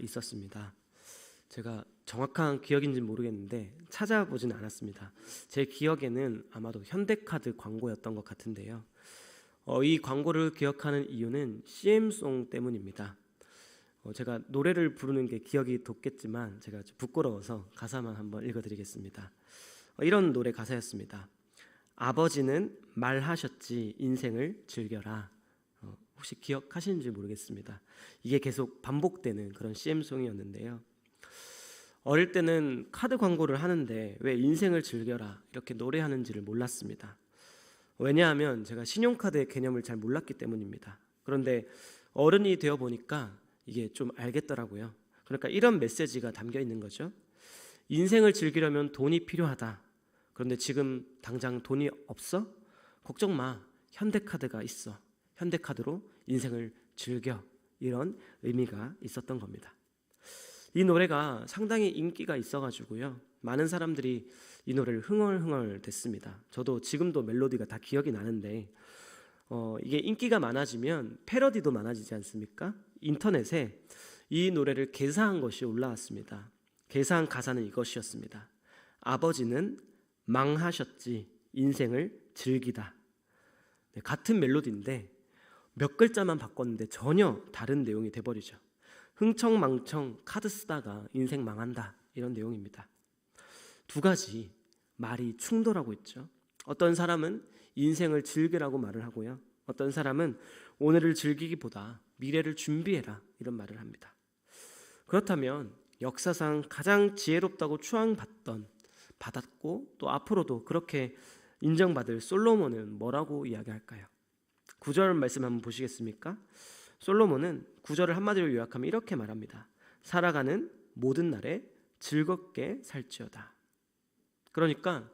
있었습니다. 제가 정확한 기억인지 모르겠는데 찾아보진 않았습니다. 제 기억에는 아마도 현대카드 광고였던 것 같은데요. 어, 이 광고를 기억하는 이유는 CM송 때문입니다. 어, 제가 노래를 부르는 게 기억이 돋겠지만 제가 좀 부끄러워서 가사만 한번 읽어드리겠습니다. 어, 이런 노래 가사였습니다. 아버지는 말하셨지 인생을 즐겨라. 어, 혹시 기억하시는지 모르겠습니다. 이게 계속 반복되는 그런 CM송이었는데요. 어릴 때는 카드 광고를 하는데 왜 인생을 즐겨라 이렇게 노래하는지를 몰랐습니다. 왜냐하면 제가 신용카드의 개념을 잘 몰랐기 때문입니다. 그런데 어른이 되어 보니까 이게 좀 알겠더라고요. 그러니까 이런 메시지가 담겨 있는 거죠. 인생을 즐기려면 돈이 필요하다. 그런데 지금 당장 돈이 없어? 걱정 마. 현대카드가 있어. 현대카드로 인생을 즐겨. 이런 의미가 있었던 겁니다. 이 노래가 상당히 인기가 있어가지고요. 많은 사람들이 이 노래를 흥얼흥얼 des습니다. 저도 지금도 멜로디가 다 기억이 나는데 어, 이게 인기가 많아지면 패러디도 많아지지 않습니까? 인터넷에 이 노래를 개사한 것이 올라왔습니다. 개사한 가사는 이것이었습니다. 아버지는 망하셨지 인생을 즐기다. 네, 같은 멜로디인데 몇 글자만 바꿨는데 전혀 다른 내용이 돼버리죠. 흥청망청 카드 쓰다가 인생 망한다 이런 내용입니다. 두 가지 말이 충돌하고 있죠. 어떤 사람은 인생을 즐기라고 말을 하고요. 어떤 사람은 오늘을 즐기기보다 미래를 준비해라 이런 말을 합니다. 그렇다면 역사상 가장 지혜롭다고 추앙받던 받았고 또 앞으로도 그렇게 인정받을 솔로몬은 뭐라고 이야기할까요? 구절 말씀 한번 보시겠습니까? 솔로몬은 구절을 한마디로 요약하면 이렇게 말합니다. 살아가는 모든 날에 즐겁게 살지어다. 그러니까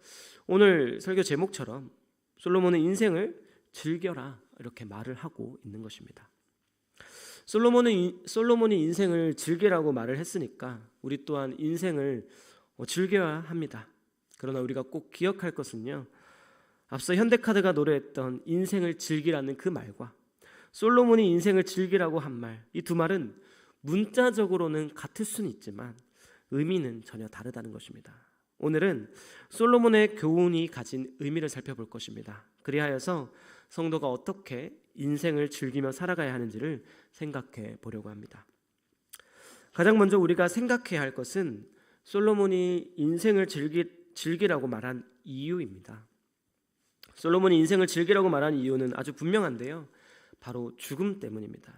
오늘 설교 제목처럼 솔로몬은 인생을 즐겨라 이렇게 말을 하고 있는 것입니다. 솔로몬은 솔로몬이 인생을 즐기라고 말을 했으니까 우리 또한 인생을 어, 즐겨야 합니다. 그러나 우리가 꼭 기억할 것은요. 앞서 현대카드가 노래했던 인생을 즐기라는 그 말과 솔로몬이 인생을 즐기라고 한 말, 이 두 말은 문자적으로는 같을 수는 있지만 의미는 전혀 다르다는 것입니다. 오늘은 솔로몬의 교훈이 가진 의미를 살펴볼 것입니다. 그리하여서 성도가 어떻게 인생을 즐기며 살아가야 하는지를 생각해 보려고 합니다. 가장 먼저 우리가 생각해야 할 것은 솔로몬이 인생을 즐기, 즐기라고 말한 이유입니다. 솔로몬이 인생을 즐기라고 말한 이유는 아주 분명한데요. 바로 죽음 때문입니다.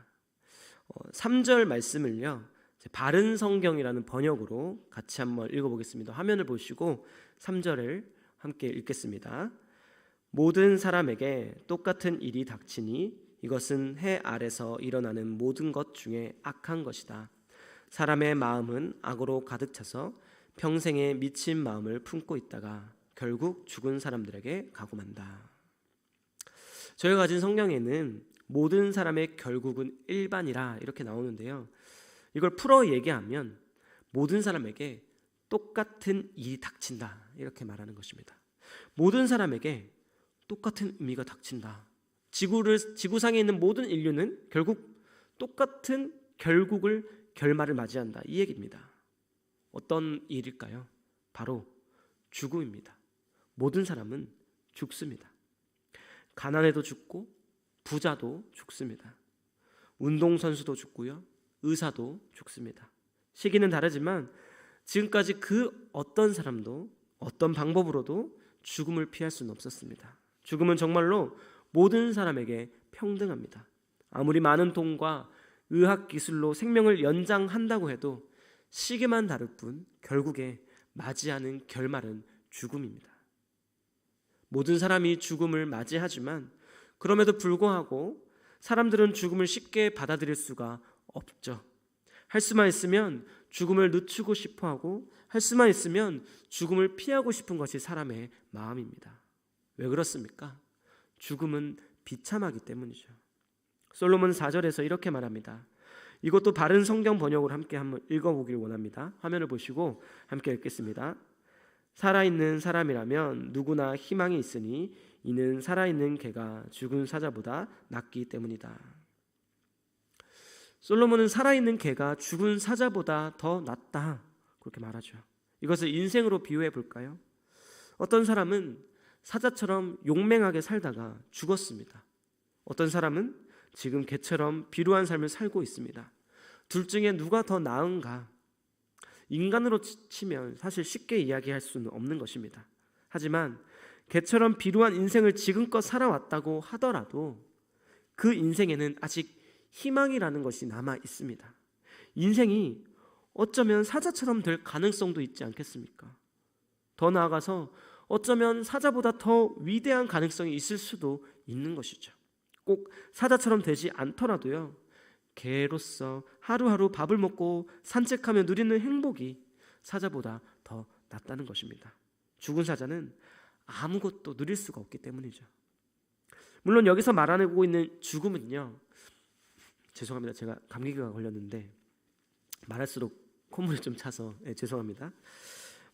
3절 말씀을요. 바른 성경이라는 번역으로 같이 한번 읽어보겠습니다. 화면을 보시고 3절을 함께 읽겠습니다. 모든 사람에게 똑같은 일이 닥치니 이것은 해 아래서 일어나는 모든 것 중에 악한 것이다. 사람의 마음은 악으로 가득 차서 평생에 미친 마음을 품고 있다가 결국 죽은 사람들에게 가고만다. 저희가 가진 성경에는 모든 사람의 결국은 일반이라 이렇게 나오는데요. 이걸 풀어 얘기하면 모든 사람에게 똑같은 일이 닥친다 이렇게 말하는 것입니다. 모든 사람에게 똑같은 의미가 닥친다. 지구를 지구상에 있는 모든 인류는 결국 똑같은 결국을 결말을 맞이한다 이 얘기입니다. 어떤 일일까요? 바로 죽음입니다. 모든 사람은 죽습니다. 가난해도 죽고 부자도 죽습니다. 운동선수도 죽고요. 의사도 죽습니다. 시기는 다르지만 지금까지 그 어떤 사람도 어떤 방법으로도 죽음을 피할 수는 없었습니다. 죽음은 정말로 모든 사람에게 평등합니다. 아무리 많은 돈과 의학 기술로 생명을 연장한다고 해도 시기만 다를 뿐 결국에 맞이하는 결말은 죽음입니다. 모든 사람이 죽음을 맞이하지만 그럼에도 불구하고 사람들은 죽음을 쉽게 받아들일 수가 없죠. 할 수만 있으면 죽음을 늦추고 싶어 하고 할 수만 있으면 죽음을 피하고 싶은 것이 사람의 마음입니다. 왜 그렇습니까? 죽음은 비참하기 때문이죠. 솔로몬 4절에서 이렇게 말합니다. 이것도 바른 성경 번역으로 함께 한번 읽어보길 원합니다. 화면을 보시고 함께 읽겠습니다. 살아있는 사람이라면 누구나 희망이 있으니 이는 살아있는 개가 죽은 사자보다 낫기 때문이다. 솔로몬은 살아있는 개가 죽은 사자보다 더 낫다. 그렇게 말하죠. 이것을 인생으로 비유해 볼까요? 어떤 사람은 사자처럼 용맹하게 살다가 죽었습니다. 어떤 사람은 지금 개처럼 비루한 삶을 살고 있습니다. 둘 중에 누가 더 나은가? 인간으로 치면 사실 쉽게 이야기할 수는 없는 것입니다. 하지만 개처럼 비루한 인생을 지금껏 살아왔다고 하더라도 그 인생에는 아직 희망이라는 것이 남아 있습니다. 인생이 어쩌면 사자처럼 될 가능성도 있지 않겠습니까? 더 나아가서 어쩌면 사자보다 더 위대한 가능성이 있을 수도 있는 것이죠. 꼭 사자처럼 되지 않더라도요. 개로서 하루하루 밥을 먹고 산책하며 누리는 행복이 사자보다 더 낫다는 것입니다. 죽은 사자는 아무것도 누릴 수가 없기 때문이죠. 물론 여기서 말하고 있는 죽음은요. 죄송합니다. 제가 감기가 걸렸는데 말할수록 콧물이 좀 차서 네, 죄송합니다.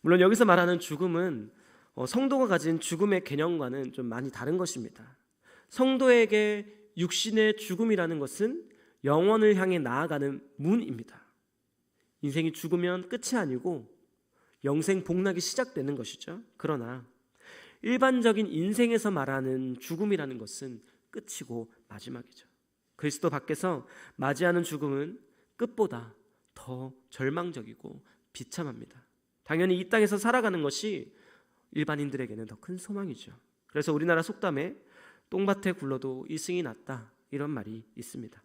물론 여기서 말하는 죽음은 어, 성도가 가진 죽음의 개념과는 좀 많이 다른 것입니다. 성도에게 육신의 죽음이라는 것은 영원을 향해 나아가는 문입니다. 인생이 죽으면 끝이 아니고 영생 복락이 시작되는 것이죠. 그러나 일반적인 인생에서 말하는 죽음이라는 것은 끝이고 마지막이죠. 그리스도 밖에서 맞이하는 죽음은 끝보다 더 절망적이고 비참합니다. 당연히 이 땅에서 살아가는 것이 일반인들에게는 더 큰 소망이죠. 그래서 우리나라 속담에 똥밭에 굴러도 이승이 낫다 이런 말이 있습니다.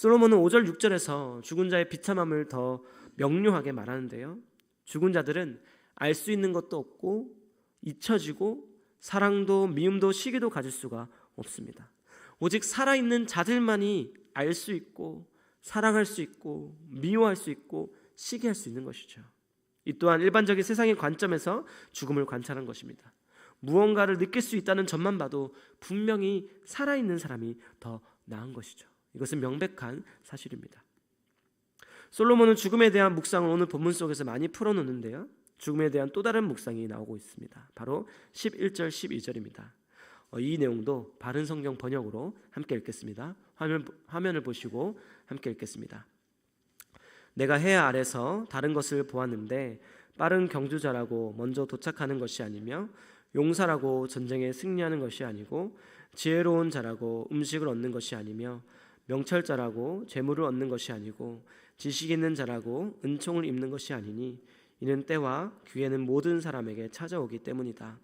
솔로몬은 5절 6절에서 죽은 자의 비참함을 더 명료하게 말하는데요. 죽은 자들은 알 수 있는 것도 없고 잊혀지고 사랑도 미움도 시기도 가질 수가 없습니다. 오직 살아있는 자들만이 알 수 있고 사랑할 수 있고 미워할 수 있고 시기할 수 있는 것이죠. 이 또한 일반적인 세상의 관점에서 죽음을 관찰한 것입니다. 무언가를 느낄 수 있다는 점만 봐도 분명히 살아있는 사람이 더 나은 것이죠. 이것은 명백한 사실입니다. 솔로몬은 죽음에 대한 묵상을 오늘 본문 속에서 많이 풀어놓는데요. 죽음에 대한 또 다른 묵상이 나오고 있습니다. 바로 11절 12절입니다. 어, 이 내용도 바른 성경 번역으로 함께 읽겠습니다. 화면, 화면을 보시고 함께 읽겠습니다. 내가 해 아래서 다른 것을 보았는데 빠른 경주자라고 먼저 도착하는 것이 아니며 용사라고 전쟁에 승리하는 것이 아니고 지혜로운 자라고 음식을 얻는 것이 아니며 명철자라고 재물을 얻는 것이 아니고 지식 있는 자라고 은총을 입는 것이 아니니 이는 때와 기회는 모든 사람에게 찾아오기 때문이다.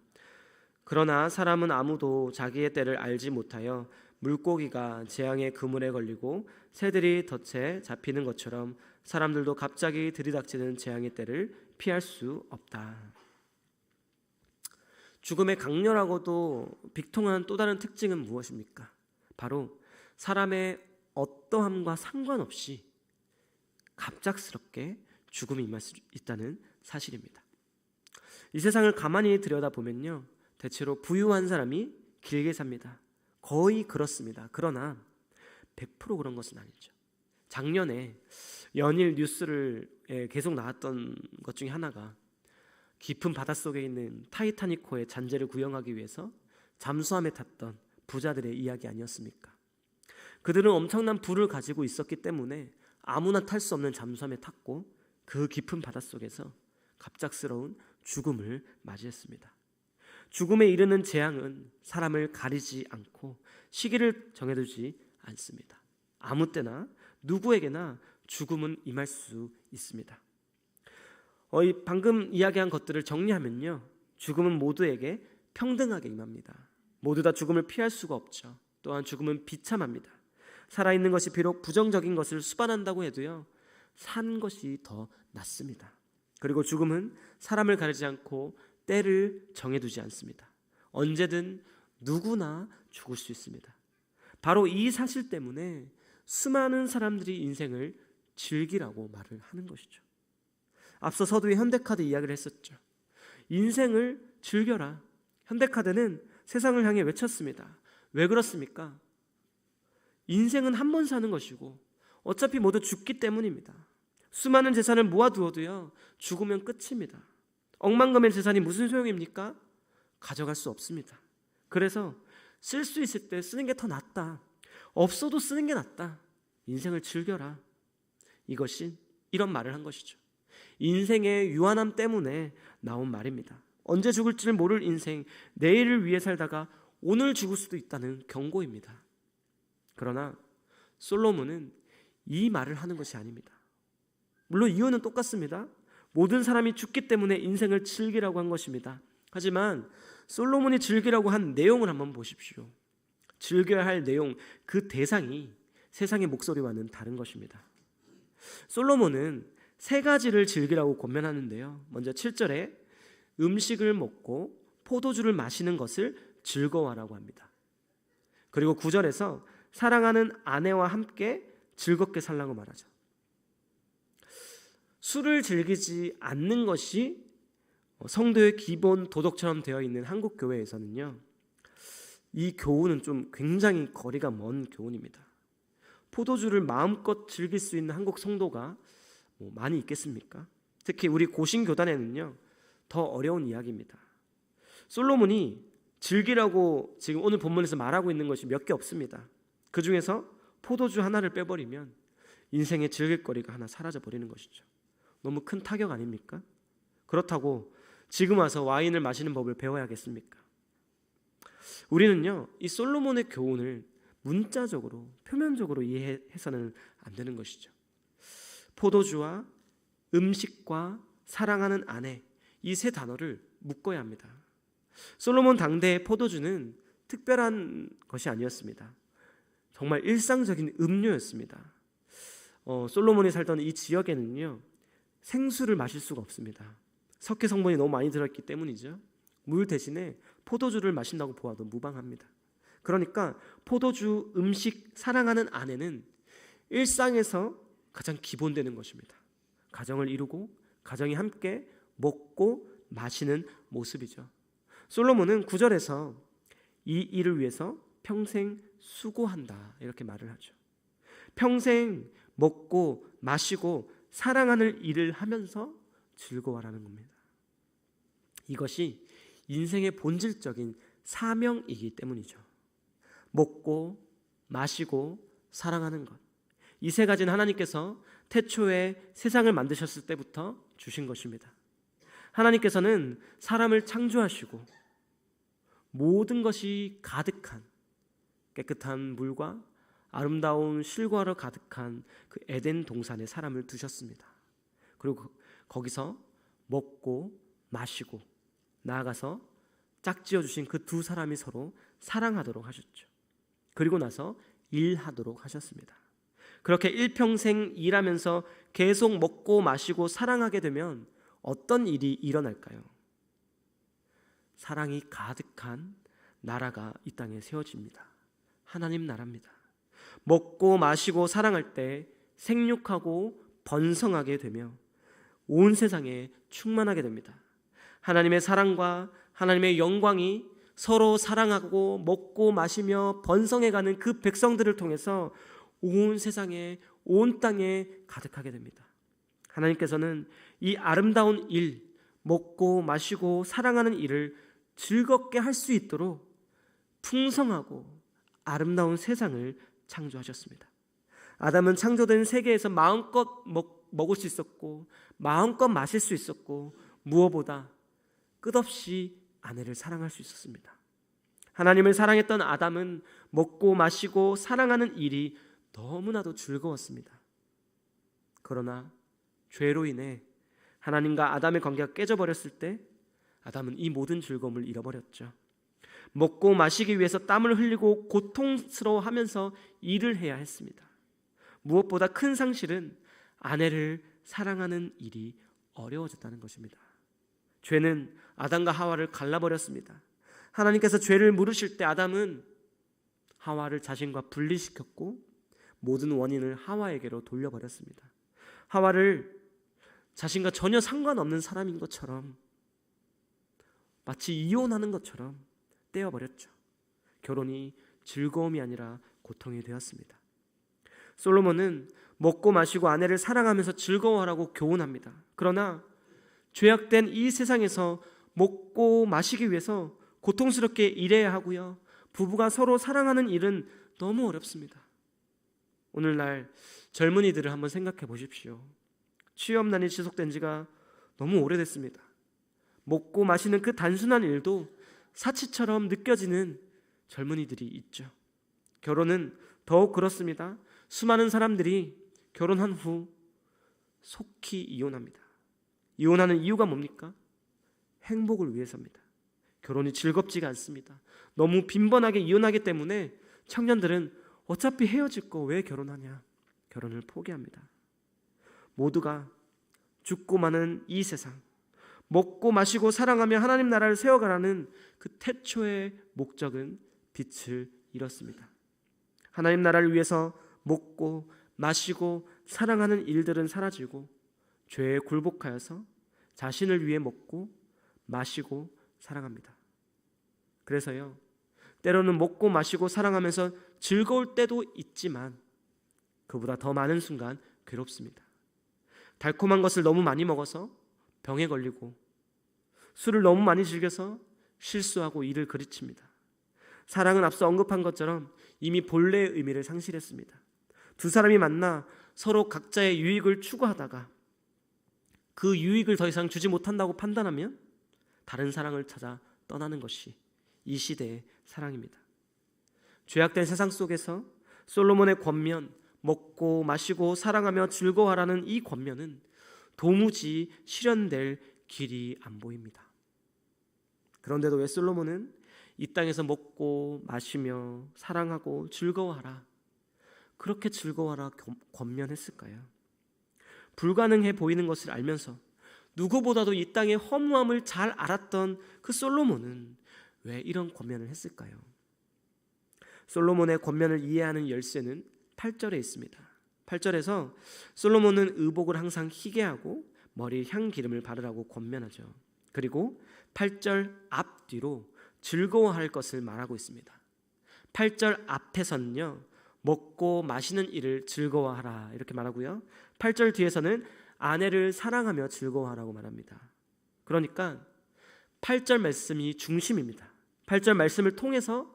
그러나 사람은 아무도 자기의 때를 알지 못하여 물고기가 재앙의 그물에 걸리고 새들이 덫에 잡히는 것처럼 사람들도 갑자기 들이닥치는 재앙의 때를 피할 수 없다. 죽음의 강렬하고도 빅통한 또 다른 특징은 무엇입니까? 바로 사람의 어떠함과 상관없이 갑작스럽게 죽음이 임할 수 있다는 사실입니다. 이 세상을 가만히 들여다보면요. 대체로 부유한 사람이 길게 삽니다. 거의 그렇습니다. 그러나 100% 그런 것은 아니죠. 작년에 연일 뉴스를 계속 나왔던 것 중에 하나가 깊은 바닷속에 있는 타이타닉호의 잔재를 구형하기 위해서 잠수함에 탔던 부자들의 이야기 아니었습니까? 그들은 엄청난 부를 가지고 있었기 때문에 아무나 탈 수 없는 잠수함에 탔고 그 깊은 바닷속에서 갑작스러운 죽음을 맞이했습니다. 죽음에 이르는 재앙은 사람을 가리지 않고 시기를 정해두지 않습니다. 아무 때나 누구에게나 죽음은 임할 수 있습니다. 어, 이 방금 이야기한 것들을 정리하면요, 죽음은 모두에게 평등하게 임합니다. 모두 다 죽음을 피할 수가 없죠. 또한 죽음은 비참합니다. 살아있는 것이 비록 부정적인 것을 수반한다고 해도요, 산 것이 더 낫습니다. 그리고 죽음은 사람을 가리지 않고 때를 정해두지 않습니다. 언제든 누구나 죽을 수 있습니다. 바로 이 사실 때문에 수많은 사람들이 인생을 즐기라고 말을 하는 것이죠. 앞서 서두에 현대카드 이야기를 했었죠. 인생을 즐겨라. 현대카드는 세상을 향해 외쳤습니다. 왜 그렇습니까? 인생은 한 번 사는 것이고 어차피 모두 죽기 때문입니다. 수많은 재산을 모아두어도요 죽으면 끝입니다. 억만금의 재산이 무슨 소용입니까? 가져갈 수 없습니다. 그래서 쓸 수 있을 때 쓰는 게 더 낫다. 없어도 쓰는 게 낫다. 인생을 즐겨라. 이것이 이런 말을 한 것이죠. 인생의 유한함 때문에 나온 말입니다. 언제 죽을지를 모를 인생, 내일을 위해 살다가 오늘 죽을 수도 있다는 경고입니다. 그러나 솔로몬은 이 말을 하는 것이 아닙니다. 물론 이유는 똑같습니다. 모든 사람이 죽기 때문에 인생을 즐기라고 한 것입니다. 하지만 솔로몬이 즐기라고 한 내용을 한번 보십시오. 즐겨야 할 내용, 그 대상이 세상의 목소리와는 다른 것입니다. 솔로몬은 세 가지를 즐기라고 권면하는데요. 먼저 7절에 음식을 먹고 포도주를 마시는 것을 즐거워하라고 합니다. 그리고 9절에서 사랑하는 아내와 함께 즐겁게 살라고 말하죠. 술을 즐기지 않는 것이 성도의 기본 도덕처럼 되어 있는 한국 교회에서는요. 이 교훈은 좀 굉장히 거리가 먼 교훈입니다. 포도주를 마음껏 즐길 수 있는 한국 성도가 뭐 많이 있겠습니까? 특히 우리 고신 교단에는요. 더 어려운 이야기입니다. 솔로몬이 즐기라고 지금 오늘 본문에서 말하고 있는 것이 몇 개 없습니다. 그 중에서 포도주 하나를 빼버리면 인생의 즐길 거리가 하나 사라져 버리는 것이죠. 너무 큰 타격 아닙니까? 그렇다고 지금 와서 와인을 마시는 법을 배워야겠습니까? 우리는요, 이 솔로몬의 교훈을 문자적으로, 표면적으로 이해해서는 안 되는 것이죠. 포도주와 음식과 사랑하는 아내, 이 세 단어를 묶어야 합니다. 솔로몬 당대의 포도주는 특별한 것이 아니었습니다. 정말 일상적인 음료였습니다. 어, 솔로몬이 살던 이 지역에는요, 생수를 마실 수가 없습니다. 석회 성분이 너무 많이 들어있기 때문이죠. 물 대신에 포도주를 마신다고 보아도 무방합니다. 그러니까 포도주, 음식, 사랑하는 아내는 일상에서 가장 기본되는 것입니다. 가정을 이루고 가정이 함께 먹고 마시는 모습이죠. 솔로몬은 구절에서 이 일을 위해서 평생 수고한다 이렇게 말을 하죠. 평생 먹고 마시고 사랑하는 일을 하면서 즐거워라는 겁니다. 이것이 인생의 본질적인 사명이기 때문이죠. 먹고 마시고 사랑하는 것. 이 세 가지는 하나님께서 태초에 세상을 만드셨을 때부터 주신 것입니다. 하나님께서는 사람을 창조하시고 모든 것이 가득한 깨끗한 물과 아름다운 실과로 가득한 그 에덴 동산에 사람을 두셨습니다. 그리고 거기서 먹고 마시고 나아가서 짝지어 주신 그 두 사람이 서로 사랑하도록 하셨죠. 그리고 나서 일하도록 하셨습니다. 그렇게 일평생 일하면서 계속 먹고 마시고 사랑하게 되면 어떤 일이 일어날까요? 사랑이 가득한 나라가 이 땅에 세워집니다. 하나님 나라입니다. 먹고 마시고 사랑할 때 생육하고 번성하게 되며 온 세상에 충만하게 됩니다. 하나님의 사랑과 하나님의 영광이 서로 사랑하고 먹고 마시며 번성해가는 그 백성들을 통해서 온 세상에 온 땅에 가득하게 됩니다. 하나님께서는 이 아름다운 일, 먹고 마시고 사랑하는 일을 즐겁게 할 수 있도록 풍성하고 아름다운 세상을 창조하셨습니다. 아담은 창조된 세계에서 마음껏 먹, 먹을 수 있었고 마음껏 마실 수 있었고 무엇보다 끝없이 아내를 사랑할 수 있었습니다. 하나님을 사랑했던 아담은 먹고 마시고 사랑하는 일이 너무나도 즐거웠습니다. 그러나 죄로 인해 하나님과 아담의 관계가 깨져버렸을 때 아담은 이 모든 즐거움을 잃어버렸죠. 먹고 마시기 위해서 땀을 흘리고 고통스러워하면서 일을 해야 했습니다. 무엇보다 큰 상실은 아내를 사랑하는 일이 어려워졌다는 것입니다. 죄는 아담과 하와를 갈라버렸습니다. 하나님께서 죄를 물으실 때 아담은 하와를 자신과 분리시켰고 모든 원인을 하와에게로 돌려버렸습니다. 하와를 자신과 전혀 상관없는 사람인 것처럼 마치 이혼하는 것처럼 떼어버렸죠. 결혼이 즐거움이 아니라 고통이 되었습니다. 솔로몬은 먹고 마시고 아내를 사랑하면서 즐거워하라고 교훈합니다. 그러나 죄악된 이 세상에서 먹고 마시기 위해서 고통스럽게 일해야 하고요. 부부가 서로 사랑하는 일은 너무 어렵습니다. 오늘날 젊은이들을 한번 생각해 보십시오. 취업난이 지속된 지가 너무 오래됐습니다. 먹고 마시는 그 단순한 일도 사치처럼 느껴지는 젊은이들이 있죠. 결혼은 더욱 그렇습니다. 수많은 사람들이 결혼한 후 속히 이혼합니다. 이혼하는 이유가 뭡니까? 행복을 위해서입니다. 결혼이 즐겁지가 않습니다. 너무 빈번하게 이혼하기 때문에 청년들은 어차피 헤어질 거 왜 결혼하냐? 결혼을 포기합니다. 모두가 죽고 마는 이 세상, 먹고 마시고 사랑하며 하나님 나라를 세워가라는 그 태초의 목적은 빛을 잃었습니다. 하나님 나라를 위해서 먹고 마시고 사랑하는 일들은 사라지고 죄에 굴복하여서 자신을 위해 먹고 마시고 사랑합니다. 그래서요. 때로는 먹고 마시고 사랑하면서 즐거울 때도 있지만 그보다 더 많은 순간 괴롭습니다. 달콤한 것을 너무 많이 먹어서 병에 걸리고 술을 너무 많이 즐겨서 실수하고 일을 그르칩니다. 사랑은 앞서 언급한 것처럼 이미 본래의 의미를 상실했습니다. 두 사람이 만나 서로 각자의 유익을 추구하다가 그 유익을 더 이상 주지 못한다고 판단하면 다른 사랑을 찾아 떠나는 것이 이 시대의 사랑입니다. 죄악된 세상 속에서 솔로몬의 권면 먹고 마시고 사랑하며 즐거워하라는 이 권면은 도무지 실현될 길이 안 보입니다. 그런데도 왜 솔로몬은 이 땅에서 먹고 마시며 사랑하고 즐거워하라 그렇게 즐거워하라 권면했을까요? 불가능해 보이는 것을 알면서 누구보다도 이 땅의 허무함을 잘 알았던 그 솔로몬은 왜 이런 권면을 했을까요? 솔로몬의 권면을 이해하는 열쇠는 8절에 있습니다. 8절에서 솔로몬은 의복을 항상 희게 하고 머리에 향기름을 바르라고 권면하죠. 그리고 8절 앞뒤로 즐거워할 것을 말하고 있습니다. 8절 앞에서는요. 먹고 마시는 일을 즐거워하라 이렇게 말하고요. 8절 뒤에서는 아내를 사랑하며 즐거워하라고 말합니다. 그러니까 8절 말씀이 중심입니다. 8절 말씀을 통해서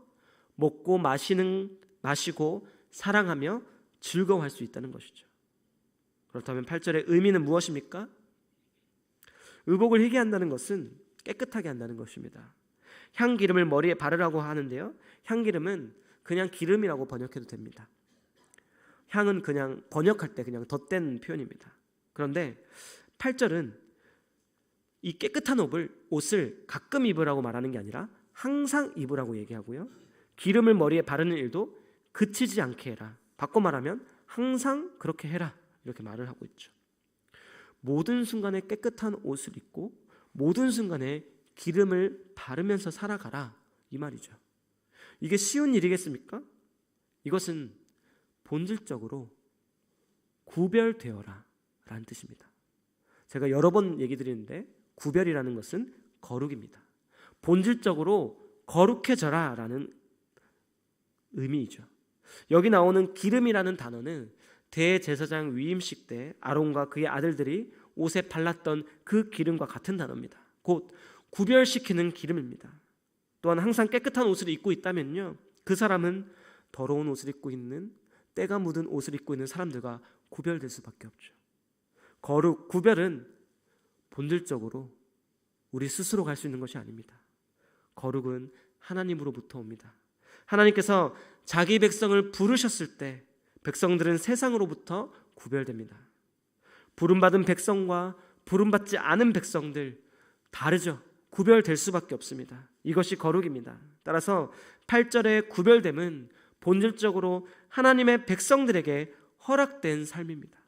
먹고 마시는 마시고 사랑하며 즐거워할 수 있다는 것이죠. 그렇다면 8절의 의미는 무엇입니까? 의복을 희게 한다는 것은 깨끗하게 한다는 것입니다. 향기름을 머리에 바르라고 하는데요. 향기름은 그냥 기름이라고 번역해도 됩니다. 향은 그냥 번역할 때 그냥 덧댄 표현입니다. 그런데 8절은 이 깨끗한 옷을 옷을 가끔 입으라고 말하는 게 아니라 항상 입으라고 얘기하고요. 기름을 머리에 바르는 일도 그치지 않게 해라. 바꿔 말하면 항상 그렇게 해라. 이렇게 말을 하고 있죠. 모든 순간에 깨끗한 옷을 입고 모든 순간에 기름을 바르면서 살아가라. 이 말이죠. 이게 쉬운 일이겠습니까? 이것은 본질적으로 구별되어라 라는 뜻입니다. 제가 여러 번 얘기 드리는데 구별이라는 것은 거룩입니다. 본질적으로 거룩해져라 라는 의미이죠. 여기 나오는 기름이라는 단어는 대제사장 위임식 때 아론과 그의 아들들이 옷에 발랐던 그 기름과 같은 단어입니다. 곧 구별시키는 기름입니다. 또한 항상 깨끗한 옷을 입고 있다면요. 그 사람은 더러운 옷을 입고 있는 때가 묻은 옷을 입고 있는 사람들과 구별될 수밖에 없죠. 거룩 구별은 본질적으로 우리 스스로 갈 수 있는 것이 아닙니다. 거룩은 하나님으로부터 옵니다. 하나님께서 자기 백성을 부르셨을 때 백성들은 세상으로부터 구별됩니다. 부름받은 백성과 부름받지 않은 백성들 다르죠. 구별될 수밖에 없습니다. 이것이 거룩입니다. 따라서 8절의 구별됨은 본질적으로 하나님의 백성들에게 허락된 삶입니다.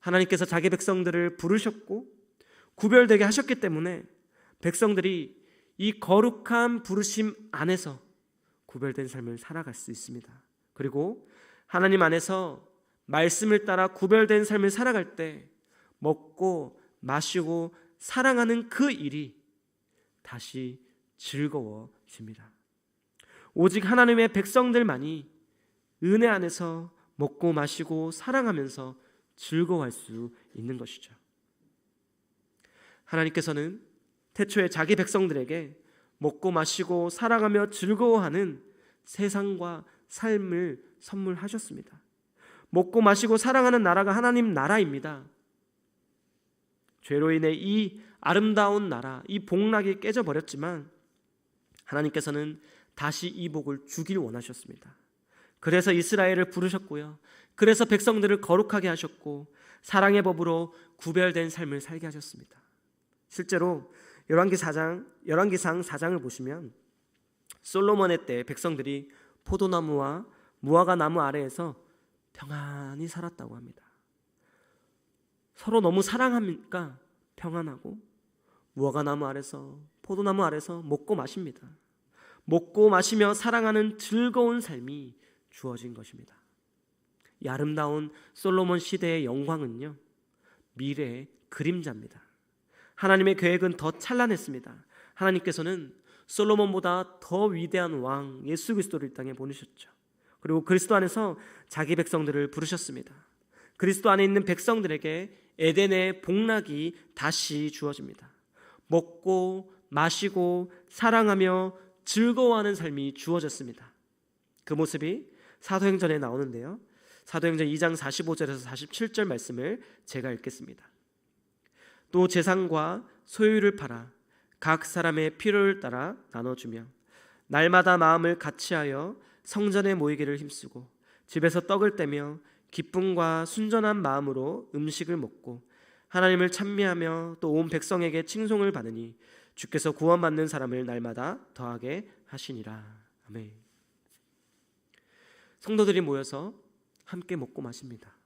하나님께서 자기 백성들을 부르셨고 구별되게 하셨기 때문에 백성들이 이 거룩한 부르심 안에서 구별된 삶을 살아갈 수 있습니다. 그리고 하나님 안에서 말씀을 따라 구별된 삶을 살아갈 때 먹고 마시고 사랑하는 그 일이 다시 즐거워집니다. 오직 하나님의 백성들만이 은혜 안에서 먹고 마시고 사랑하면서 즐거워할 수 있는 것이죠. 하나님께서는 태초에 자기 백성들에게 먹고 마시고 사랑하며 즐거워하는 세상과 삶을 선물하셨습니다. 먹고 마시고 사랑하는 나라가 하나님 나라입니다. 죄로 인해 이 아름다운 나라, 이 복락이 깨져 버렸지만 하나님께서는 다시 이 복을 주길 원하셨습니다. 그래서 이스라엘을 부르셨고요. 그래서 백성들을 거룩하게 하셨고 사랑의 법으로 구별된 삶을 살게 하셨습니다. 실제로 열왕기 4장, 열왕기상 4장을 보시면 솔로몬의 때 백성들이 포도나무와 무화과 나무 아래에서 평안히 살았다고 합니다. 서로 너무 사랑하니까 평안하고 무화과 나무 아래서 포도나무 아래서 먹고 마십니다. 먹고 마시며 사랑하는 즐거운 삶이 주어진 것입니다. 이 아름다운 솔로몬 시대의 영광은요. 미래의 그림자입니다. 하나님의 계획은 더 찬란했습니다. 하나님께서는 솔로몬보다 더 위대한 왕 예수 그리스도를 이 땅에 보내셨죠. 그리고 그리스도 안에서 자기 백성들을 부르셨습니다. 그리스도 안에 있는 백성들에게 에덴의 복락이 다시 주어집니다. 먹고 마시고 사랑하며 즐거워하는 삶이 주어졌습니다. 그 모습이 사도행전에 나오는데요. 사도행전 2장 45절에서 47절 말씀을 제가 읽겠습니다. 또 재산과 소유를 팔아 각 사람의 필요를 따라 나눠주며 날마다 마음을 같이하여 성전에 모이기를 힘쓰고 집에서 떡을 떼며 기쁨과 순전한 마음으로 음식을 먹고 하나님을 찬미하며 또 온 백성에게 칭송을 받으니 주께서 구원받는 사람을 날마다 더하게 하시니라. 아멘. 성도들이 모여서 함께 먹고 마십니다.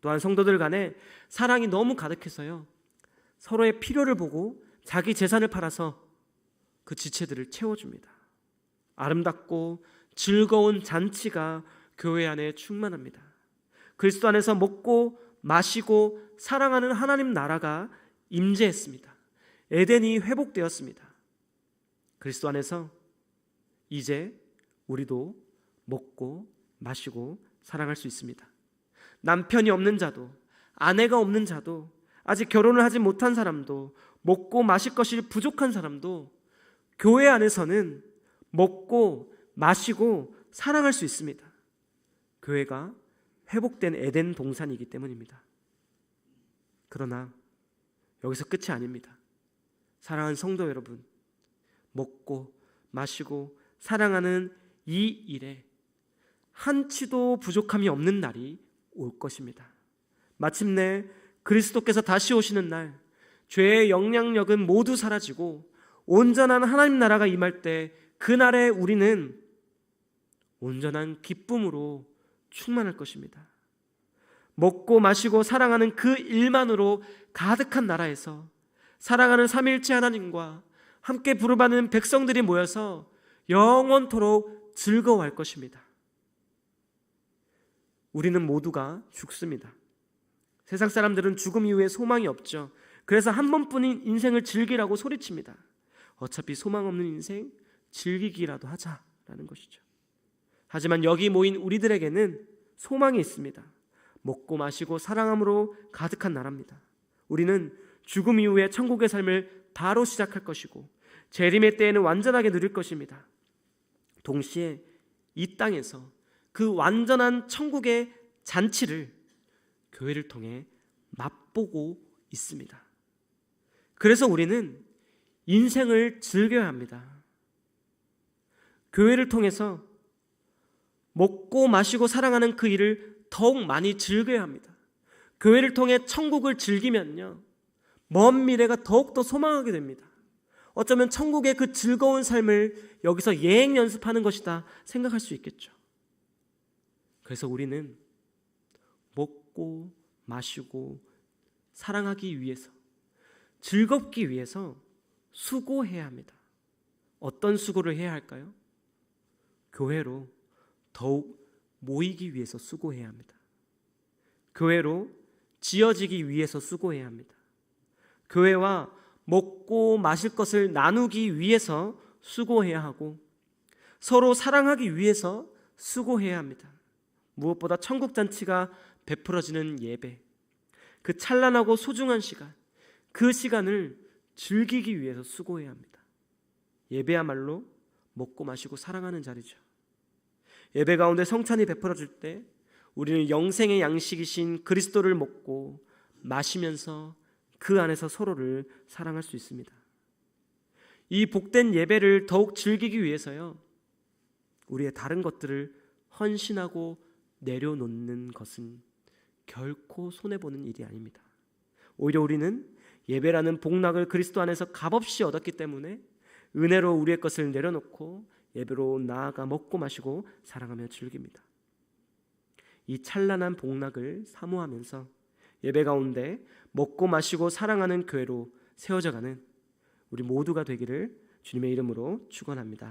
또한 성도들 간에 사랑이 너무 가득해서요. 서로의 필요를 보고 자기 재산을 팔아서 그 지체들을 채워줍니다. 아름답고 즐거운 잔치가 교회 안에 충만합니다. 그리스도 안에서 먹고 마시고 사랑하는 하나님 나라가 임재했습니다. 에덴이 회복되었습니다. 그리스도 안에서 이제 우리도 먹고 마시고 사랑할 수 있습니다. 남편이 없는 자도 아내가 없는 자도 아직 결혼을 하지 못한 사람도 먹고 마실 것이 부족한 사람도 교회 안에서는 먹고 마시고 사랑할 수 있습니다. 교회가 회복된 에덴 동산이기 때문입니다. 그러나 여기서 끝이 아닙니다. 사랑하는 성도 여러분, 먹고 마시고 사랑하는 이 일에 한치도 부족함이 없는 날이 올 것입니다. 마침내 그리스도께서 다시 오시는 날, 죄의 영향력은 모두 사라지고 온전한 하나님 나라가 임할 때 그날에 우리는 온전한 기쁨으로 충만할 것입니다. 먹고 마시고 사랑하는 그 일만으로 가득한 나라에서 사랑하는 삼일째 하나님과 함께 부르받는 백성들이 모여서 영원토록 즐거워할 것입니다. 우리는 모두가 죽습니다. 세상 사람들은 죽음 이후에 소망이 없죠. 그래서 한 번뿐인 인생을 즐기라고 소리칩니다. 어차피 소망 없는 인생 즐기기라도 하자라는 것이죠. 하지만 여기 모인 우리들에게는 소망이 있습니다. 먹고 마시고 사랑함으로 가득한 나라입니다. 우리는 죽음 이후에 천국의 삶을 바로 시작할 것이고 재림의 때에는 완전하게 누릴 것입니다. 동시에 이 땅에서 그 완전한 천국의 잔치를 교회를 통해 맛보고 있습니다. 그래서 우리는 인생을 즐겨야 합니다. 교회를 통해서 먹고 마시고 사랑하는 그 일을 더욱 많이 즐겨야 합니다. 교회를 통해 천국을 즐기면요. 먼 미래가 더욱더 소망하게 됩니다. 어쩌면 천국의 그 즐거운 삶을 여기서 예행 연습하는 것이다 생각할 수 있겠죠. 그래서 우리는 먹고 마시고 사랑하기 위해서 즐겁기 위해서 수고해야 합니다. 어떤 수고를 해야 할까요? 교회로 더욱 모이기 위해서 수고해야 합니다. 교회로 지어지기 위해서 수고해야 합니다. 교회와 먹고 마실 것을 나누기 위해서 수고해야 하고 서로 사랑하기 위해서 수고해야 합니다. 무엇보다 천국 잔치가 베풀어지는 예배, 그 찬란하고 소중한 시간, 그 시간을 즐기기 위해서 수고해야 합니다. 예배야말로 먹고 마시고 사랑하는 자리죠. 예배 가운데 성찬이 베풀어질 때 우리는 영생의 양식이신 그리스도를 먹고 마시면서 그 안에서 서로를 사랑할 수 있습니다. 이 복된 예배를 더욱 즐기기 위해서요. 우리의 다른 것들을 헌신하고 내려놓는 것은 결코 손해 보는 일이 아닙니다. 오히려 우리는 예배라는 복락을 그리스도 안에서 값없이 얻었기 때문에 은혜로 우리의 것을 내려놓고 예배로 나아가 먹고 마시고 사랑하며 즐깁니다. 이 찬란한 복락을 사모하면서 예배 가운데 먹고 마시고 사랑하는 교회로 세워져가는 우리 모두가 되기를 주님의 이름으로 축원합니다.